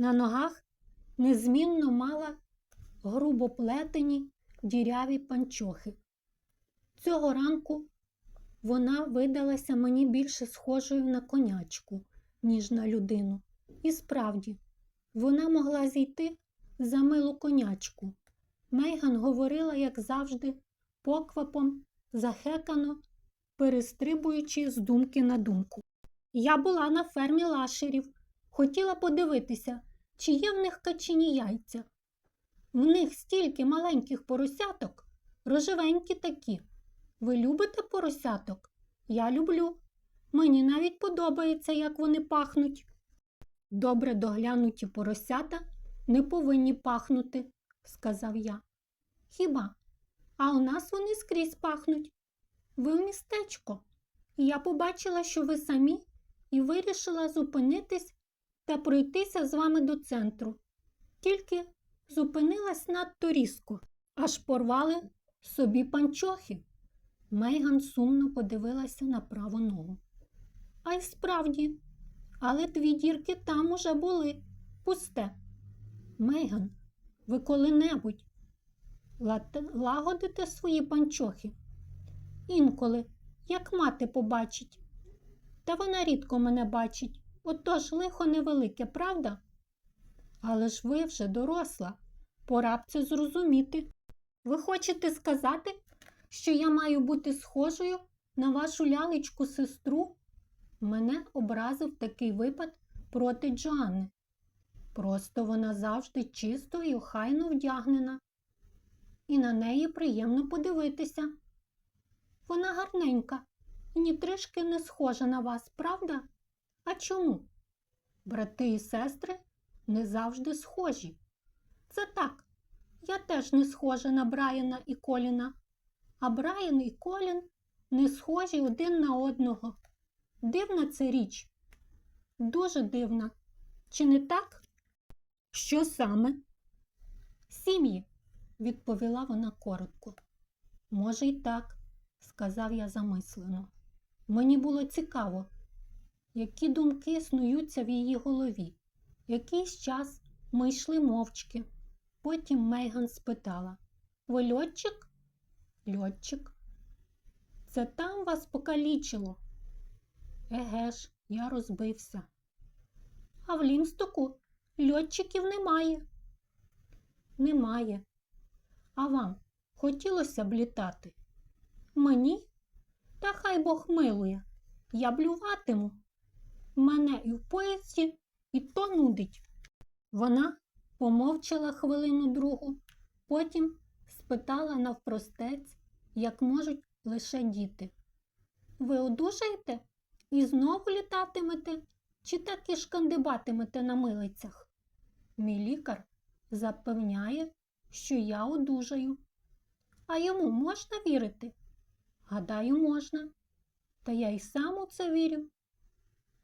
На ногах незмінно мала грубо плетені діряві панчохи. Цього ранку вона видалася мені більше схожою на конячку, ніж на людину. І справді, вона могла зійти за милу конячку. Мейган говорила, як завжди, поквапом, захекано, перестрибуючи з думки на думку. Я була на фермі лашерів, хотіла подивитися, чи є в них качині яйця. В них стільки маленьких поросяток, рожевенькі такі. Ви любите поросяток? Я люблю. Мені навіть подобається, як вони пахнуть. Добре доглянуті поросята не повинні пахнути, сказав я. Хіба? А у нас вони скрізь пахнуть. Ви в містечко. Я побачила, що ви самі, і вирішила зупинитись та пройтися з вами до центру. Тільки зупинилась надто різко, аж порвали собі панчохи. Мейган сумно подивилася на праву ногу. А й справді, але дві дірки там уже були. Пусте. Мейган, ви коли-небудь лагодите свої панчохи? Інколи, як мати побачить. Та вона рідко мене бачить, отож лихо невелике, правда? Але ж ви вже доросла, пора б це зрозуміти. Ви хочете сказати, що я маю бути схожою на вашу лялечку сестру? Мене образив такий випад проти Джоанни. Просто вона завжди чисто і охайно вдягнена, і на неї приємно подивитися. Вона гарненька і ні трішки не схожа на вас, правда? А чому? Брати і сестри не завжди схожі. Це так. Я теж не схожа на Брайана і Коліна, а Брайан і Колін не схожі один на одного. Дивна це річ. Дуже дивна. Чи не так? Що саме? Сім'ї, відповіла вона коротко. Може, й так, сказав я замислено. Мені було цікаво, які думки снуються в її голові. Якийсь час ми йшли мовчки. Потім Мейган спитала Ви льотчик? Льотчик. Це там вас покалічило? Еге ж, я розбився. А в Лімстоку льотчиків немає. Немає. А вам хотілося б літати? Мені? Та хай Бог милує. Я блюватиму. Мене і в поїзді, і то нудить. Вона помовчала хвилину другу, потім спитала навпростець, як можуть лише діти. Ви одужаєте і знову літатимете, чи так і шкандибатимете на милицях? Мій лікар запевняє, що я одужаю. А йому можна вірити? Гадаю, можна. Та я й сам у це вірю.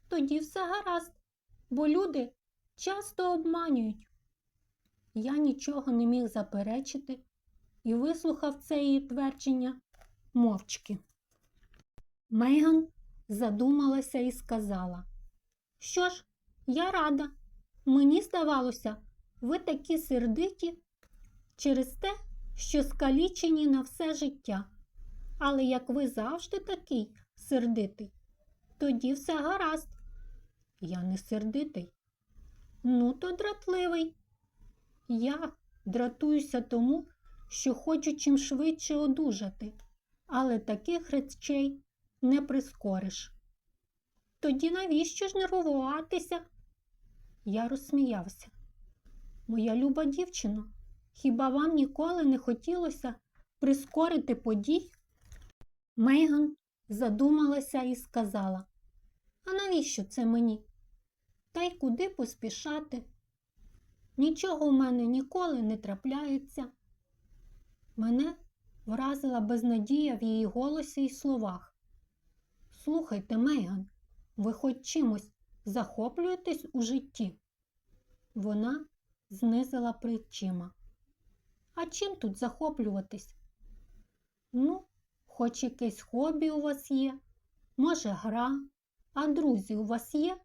Тоді все гаразд, бо люди часто обманюють. Я нічого не міг заперечити і вислухав це її твердження мовчки. Мейган задумалася і сказала, що ж, я рада. Мені здавалося, ви такі сердиті через те, що скалічені на все життя. Але як ви завжди такий сердитий, тоді все гаразд. Я не сердитий. Ну, то дратливий. Я дратуюся тому, що хочу чим швидше одужати, але таких речей не прискориш. Тоді навіщо ж нервуватися? Я розсміявся. Моя люба дівчино, хіба вам ніколи не хотілося прискорити подій? Мейган задумалася і сказала, а навіщо це мені? Та й куди поспішати? Нічого в мене ніколи не трапляється. Мене вразила безнадія в її голосі і словах. Слухайте, Мейган, ви хоч чимось захоплюєтесь у житті? Вона знизила плечима. А чим тут захоплюватись? Ну, хоч якесь хобі у вас є, може, гра, а друзі у вас є?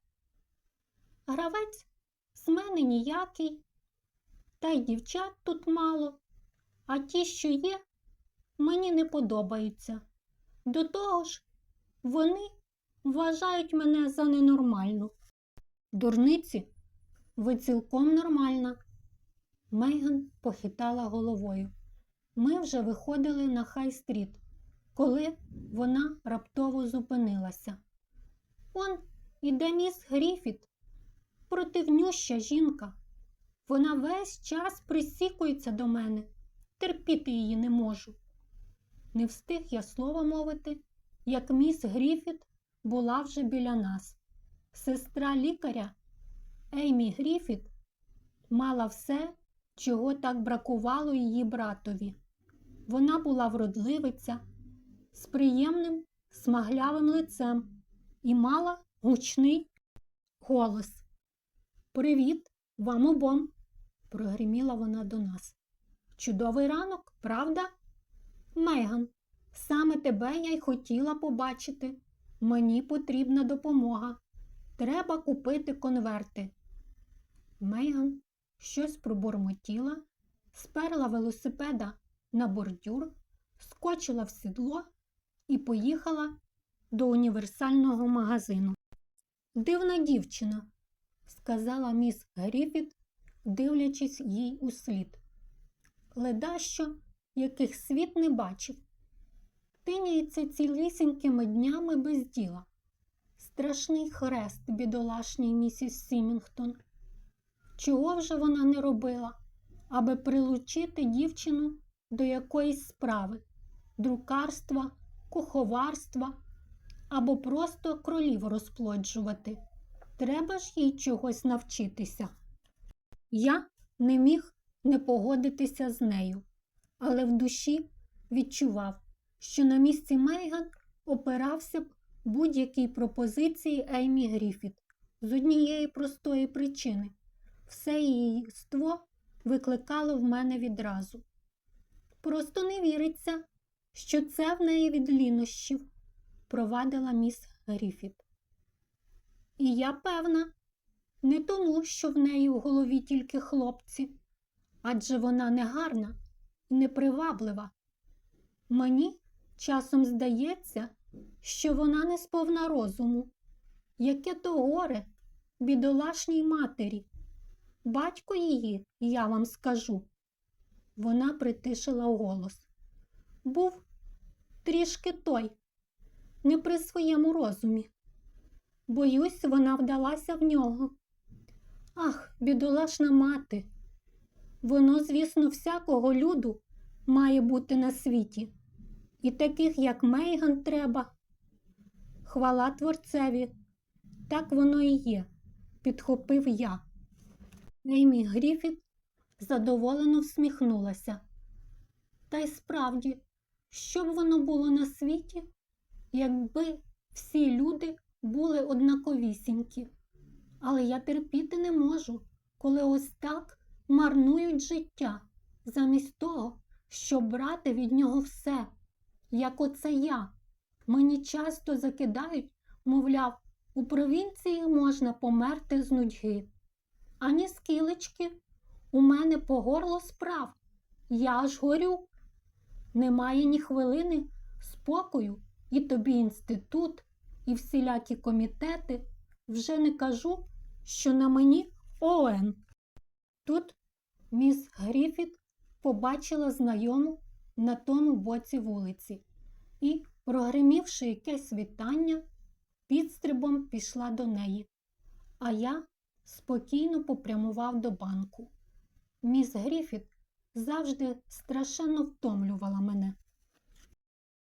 Гравець з мене ніякий, та й дівчат тут мало, а ті, що є, мені не подобаються. До того ж, вони вважають мене за ненормальну. Дурниці, ви цілком нормальна. Мейган похитала головою. Ми вже виходили на Хай-стріт, коли вона раптово зупинилася. Он іде міс Гріфіт, противнюща жінка. Вона весь час присікується до мене, терпіти її не можу. Не встиг я слова мовити, як міс Гріфіт була вже біля нас. Сестра лікаря Еймі Гріфіт мала все, чого так бракувало її братові. Вона була вродливиця з приємним смаглявим лицем і мала гучний голос. Привіт вам обом, прогриміла вона до нас. Чудовий ранок, правда? Меган, саме тебе я й хотіла побачити. Мені потрібна допомога. Треба купити конверти. Мейган щось пробурмотіла, сперла велосипеда на бордюр, скочила в сідло і поїхала до універсального магазину. Дивна дівчина, сказала міс Гріфіт, дивлячись їй у слід. Ледащо, яких світ не бачив. Тиняється цілісінькими днями без діла. Страшний хрест, бідолашній місіс Сімінгтон. Чого вже вона не робила, аби прилучити дівчину до якоїсь справи, друкарства, куховарства або просто кролів розплоджувати. Треба ж їй чогось навчитися. Я не міг не погодитися з нею, але в душі відчував, що на місці Мейган опирався б будь-якій пропозиції Еймі Гріфіт з однієї простої причини. Все її ство викликало в мене відразу. Просто не віриться, що це в неї від лінощів, провадила міс Гріфіт. І я певна, не тому, що в неї в голові тільки хлопці, адже вона не гарна і неприваблива. Мені часом здається, що вона не сповна розуму. Яке то горе бідолашній матері. Батько її, я вам скажу. Вона притишила голос. Був трішки той, не при своєму розумі. Боюсь, вона вдалася в нього. Ах, бідолашна мати. Воно, звісно, всякого люду має бути на світі. І таких, як Мейган, треба. Хвала творцеві, так воно і є, підхопив я. Еймі Гріфіт задоволено всміхнулася. Та й справді, що б воно було на світі, якби всі люди були однаковісінькі. Але я терпіти не можу, коли ось так марнують життя, замість того, щоб брати від нього все, як оце я. Мені часто закидають, мовляв, у провінції можна померти з нудьги. Ані скілечки, у мене по горло справ. Я аж горю. Немає ні хвилини спокою, і тобі інститут, і всілякі комітети. Вже не кажу, що на мені ОН. Тут міс Гріфіт побачила знайому на тому боці вулиці і, прогримівши якесь вітання, підстрибом пішла до неї, а я спокійно попрямував до банку. Міс Гріфіт завжди страшенно втомлювала мене.